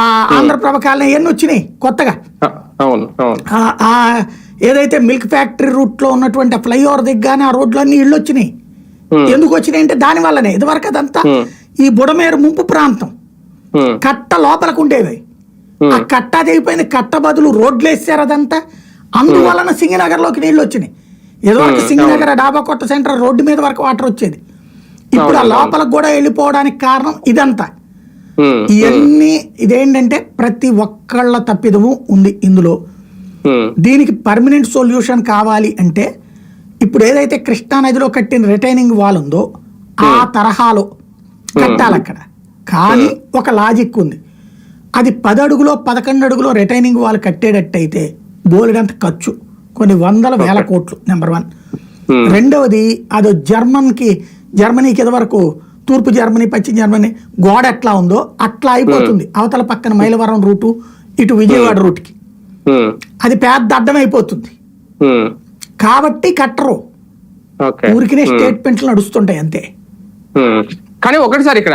ఆ ఆంధ్రప్రభ కాలనీ ఎన్ని వచ్చినాయి? కొత్తగా. అవును ఏదైతే మిల్క్ ఫ్యాక్టరీ రూట్లో ఉన్నటువంటి ఫ్లైఓవర్ దిగ్గానే ఆ రోడ్లన్నీ ఇళ్ళు వచ్చినాయి. ఎందుకు వచ్చినాయి అంటే దాని వల్లనే. ఇదివరకు అదంతా. ఈ బుడమేరు ముంపు ప్రాంతం. కట్ట లోపలికి ఉండేవి. ఆ కట్ట తెగిపోయింది. కట్ట బదులు రోడ్లు వేసారు అదంతా. అందువలన సింగనగర్లోకి నీళ్ళు వచ్చినాయి. ఇదివరకు సింగనగర్ డాబా కొట్ట సెంటర్ రోడ్డు మీద వరకు వాటర్ వచ్చేది. ఇప్పుడు ఆ లోపలికి కూడా వెళ్ళిపోవడానికి కారణం ఇదంతా. ఇవన్నీ ఇదేంటంటే ప్రతి ఒక్కళ్ళ తప్పిదము ఉంది ఇందులో. దీనికి పర్మనెంట్ సొల్యూషన్ కావాలి అంటే ఇప్పుడు ఏదైతే కృష్ణా నదిలో కట్టిన రిటైనింగ్ వాల్ ఉందో ఆ తరహాలో కట్టాలి అక్కడ. కానీ ఒక లాజిక్ ఉంది. అది పది అడుగులో పదకొండు అడుగులో రిటైనింగ్ వాల్ కట్టేటట్టయితే బోలెడంత ఖర్చు. కొన్ని వందల వేల కోట్లు నెంబర్ వన్. రెండవది అది జర్మన్కి జర్మనీకి ఇదివరకు తూర్పు జర్మనీ పశ్చిమ జర్మనీ గోడ ఎట్లా ఉందో అట్లా అయిపోతుంది. అవతల పక్కన మైలవరం రూటు ఇటు విజయవాడ రూట్కి. ఉమ్, అది పెద్ద అడ్డం అయిపోతుంది. కాబట్టి కట్టరు. ఊరికినే స్టేట్మెంట్లు నడుస్తుంటాయి అంతే. కానీ ఒకటి సార్ ఇక్కడ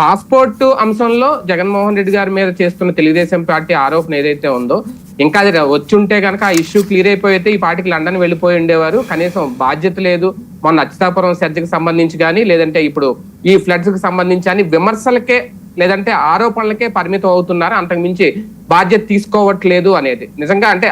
పాస్పోర్ట్ అంశంలో జగన్మోహన్ రెడ్డి గారి మీద చేస్తున్న తెలుగుదేశం పార్టీ ఆరోపణ ఏదైతే ఉందో ఇంకా అది వచ్చి ఉంటే కనుక ఆ ఇష్యూ క్లియర్ అయిపోయితే ఈ పాటికి లండన్ వెళ్ళిపోయి ఉండేవారు. కనీసం బాధ్యత లేదు. మొన్న అచ్యుతాపురం చర్చకి సంబంధించి కానీ లేదంటే ఇప్పుడు ఈ ఫ్లడ్స్కి సంబంధించి అని విమర్శలకే లేదంటే ఆరోపణలకే పరిమితం అవుతున్నారు. అంతకు మించి బాధ్యత తీసుకోవట్లేదు అనేది. నిజంగా అంటే